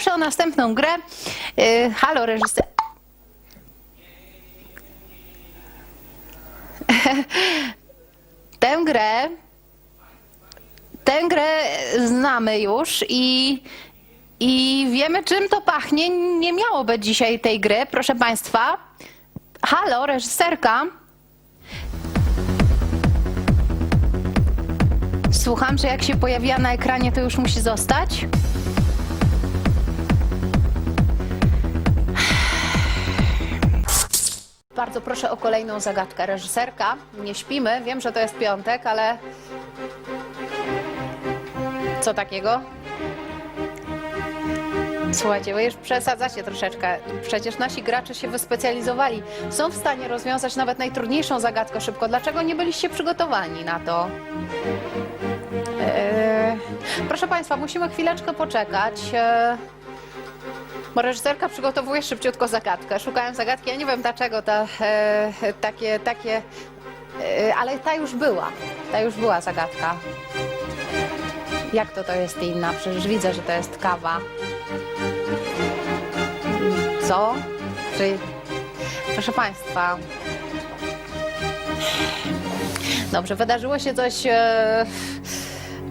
Proszę o następną grę. Y, halo, reżyser. Tę grę. Tę grę znamy już i, i wiemy, czym to pachnie. Nie miało być dzisiaj tej gry, proszę Państwa. Halo, reżyserka. Słucham, że jak się pojawiła na ekranie, to już musi zostać. Bardzo proszę o kolejną zagadkę. Reżyserka, nie śpimy. Wiem, że to jest piątek, ale. Co takiego? Słuchajcie, wy już przesadzacie troszeczkę. Przecież nasi gracze się wyspecjalizowali. Są w stanie rozwiązać nawet najtrudniejszą zagadkę szybko. Dlaczego nie byliście przygotowani na to? Eee, proszę Państwa, musimy chwileczkę poczekać. Eee, bo reżyserka przygotowuje szybciutko zagadkę. Szukałem zagadki, ja nie wiem dlaczego ta, e, takie, takie, e, ale ta już była. Ta już była zagadka. Jak to to jest inna? Przecież widzę, że to jest kawa. Co? Czy... Proszę Państwa. Dobrze, wydarzyło się coś, e,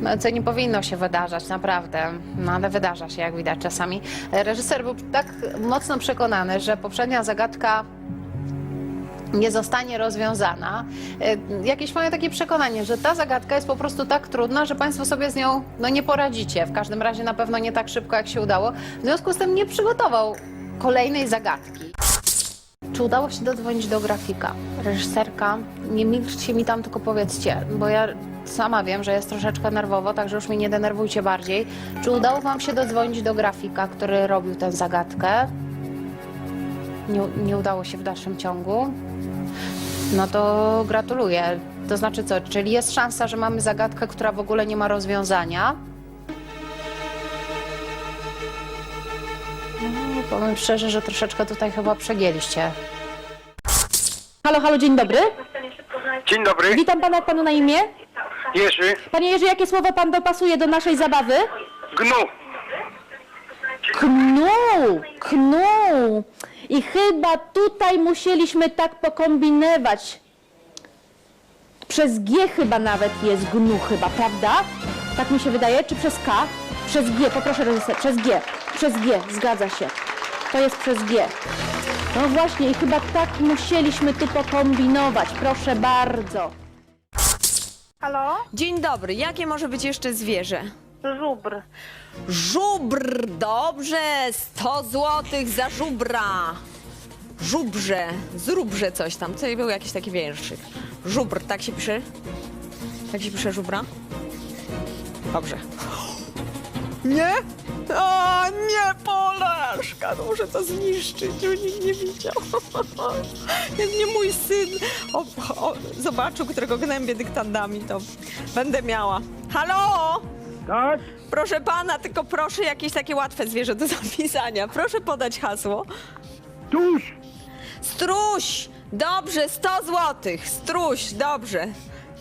no, co nie powinno się wydarzać, naprawdę. No ale wydarza się, jak widać czasami. Reżyser był tak mocno przekonany, że poprzednia zagadka nie zostanie rozwiązana. E, Jakieś moje takie przekonanie, że ta zagadka jest po prostu tak trudna, że Państwo sobie z nią no, nie poradzicie. W każdym razie na pewno nie tak szybko, jak się udało. W związku z tym nie przygotował kolejnej zagadki. Czy udało się dodzwonić do grafika? Reżyserka, nie milczcie mi tam, tylko powiedzcie, bo ja sama wiem, że jest troszeczkę nerwowo, także już mnie nie denerwujcie bardziej. Czy udało Wam się dodzwonić do grafika, który robił tę zagadkę? Nie, nie udało się w dalszym ciągu? No to gratuluję. To znaczy co, czyli jest szansa, że mamy zagadkę, która w ogóle nie ma rozwiązania? No, powiem szczerze, że troszeczkę tutaj chyba przegięliście. Halo, halo, dzień dobry. Dzień dobry, Witam pana, jak panu na imię? Jerzy Panie Jerzy, jakie słowo pan dopasuje do naszej zabawy? Gnu. Knu, knu. I chyba tutaj musieliśmy tak pokombinować. Przez G chyba nawet jest gnu chyba, prawda? Tak mi się wydaje, czy przez K? Przez G, poproszę reżyser, przez G. Przez G, zgadza się. To jest przez G. No właśnie, i chyba tak musieliśmy tu pokombinować. Proszę bardzo. Halo? Dzień dobry, jakie może być jeszcze zwierzę? Żubr. Żubr, dobrze, 100 złotych za żubra. Żubrze, zróbże coś tam, co był jakiś taki wierszyk. Żubr, tak się pisze? Tak się pisze żubra? Dobrze. Nie? O, nie, Polaszka, no muszę to zniszczyć, żeby nikt nie widział. Jest nie mój syn. O, o, zobaczył, którego gnębię dyktandami, to będę miała. Halo? Tak? Proszę pana, tylko proszę jakieś takie łatwe zwierzę do zapisania. Proszę podać hasło. Tuż. Struś! Dobrze, 100 złotych. Struś, dobrze.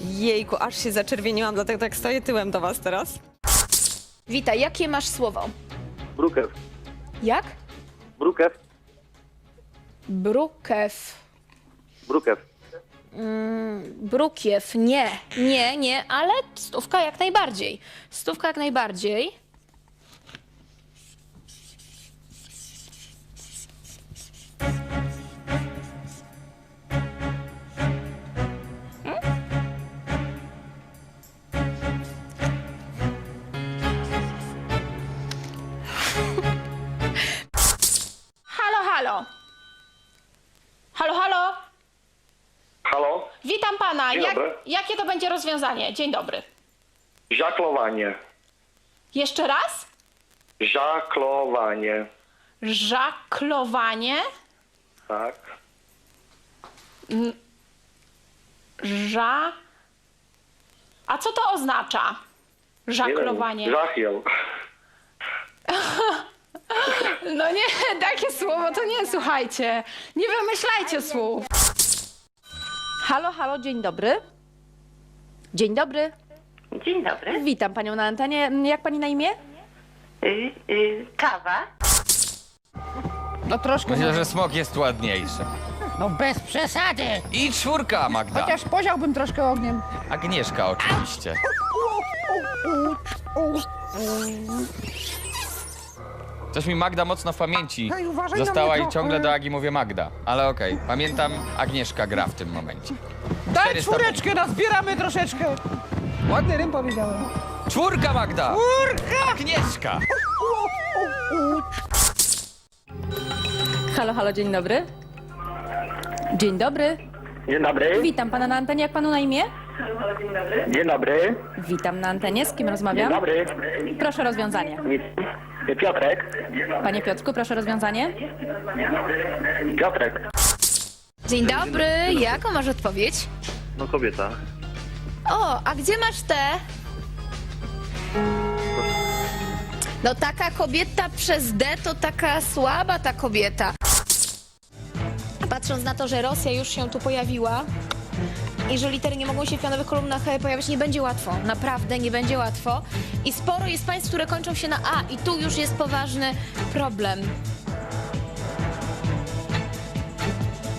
Jejku, aż się zaczerwieniłam, dlatego tak stoję tyłem do was teraz. Witaj, jakie masz słowo? Brukew. Jak? Brukew. Brukew. Brukew. Brukiew. Nie, nie, nie, ale stówka jak najbardziej. Stówka jak najbardziej. Jakie to będzie rozwiązanie? Dzień dobry. Żaklowanie. Jeszcze raz? Żaklowanie. Żaklowanie. Tak. Ża. A co to oznacza? Nie Żaklowanie. Żachiel. No nie, takie słowo to nie, słuchajcie. Nie wymyślajcie słów. Halo, halo, dzień dobry. Dzień dobry. Dzień dobry. Witam panią na antenie. Jak pani na imię? Y, y, kawa. No troszkę. Myślę, że smok jest ładniejszy. No bez przesady. I czwórka, Magda. Chociaż poziałbym troszkę ogniem. Agnieszka oczywiście. Coś mi Magda mocno w pamięci Hej, uważaj na została mnie i ciągle do Agi mówię Magda. Ale okej, pamiętam, Agnieszka gra w tym momencie. Daj 400 czwóreczkę, nazbieramy troszeczkę. Ładny rym powiedziałem. Czwórka, Magda! Czwórka! Agnieszka! Halo, halo, dzień dobry. Dzień dobry. Dzień dobry. Witam pana na antenie. Jak panu na imię? Dzień dobry. Witam na antenie. Z kim Dzień rozmawiam? dobry. Proszę rozwiązanie. Piotrek. Panie Piotrku, proszę rozwiązanie. Piotrek. Dzień dobry, jaką masz odpowiedź? No kobieta. O, a gdzie masz te? No taka kobieta przez D to taka słaba ta kobieta. Patrząc na to, że Rosja już się tu pojawiła i że litery nie mogą się w pionowych kolumnach e, pojawiać, nie będzie łatwo. Naprawdę nie będzie łatwo. I sporo jest państw, które kończą się na A i tu już jest poważny problem.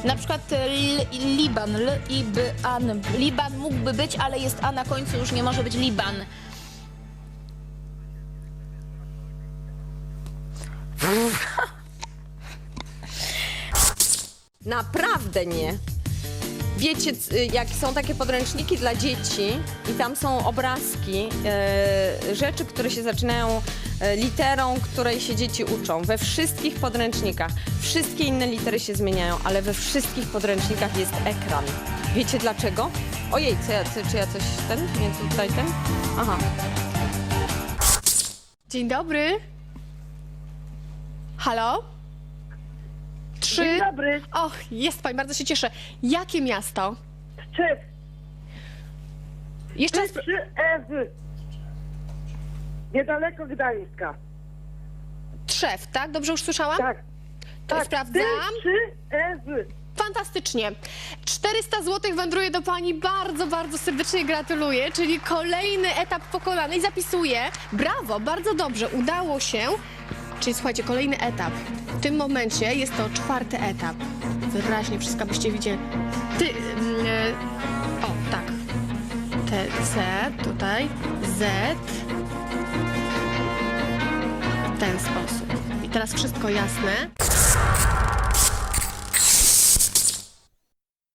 Na przykład e, Liban, L i B, an. Liban mógłby być, ale jest A na końcu, już nie może być Liban. Naprawdę nie. Wiecie, jak są takie podręczniki dla dzieci i tam są obrazki, e, rzeczy, które się zaczynają e, literą, której się dzieci uczą. We wszystkich podręcznikach. Wszystkie inne litery się zmieniają, ale we wszystkich podręcznikach jest ekran. Wiecie dlaczego? Ojej, co ja, czy ja coś ten? Nie tutaj ten? Aha. Dzień dobry. Halo? Trzy. Dzień dobry. Och, jest pani, bardzo się cieszę. Jakie miasto? Trzy. Jeszcze raz. Trzy Ewy. Niedaleko Gdańska. Trzew, tak? Dobrze już słyszałam? Tak. To tak. sprawdzam. Trzy Ewy. Fantastycznie. 400 zł wędruje do pani. Bardzo, bardzo serdecznie gratuluję. Czyli kolejny etap pokonany i zapisuję. Brawo, bardzo dobrze. Udało się. Czyli słuchajcie, kolejny etap. W tym momencie jest to czwarty etap. Wyraźnie wszystko byście widzieli. Ty. e, o, tak. T, C, tutaj. Z. W ten sposób. I teraz wszystko jasne.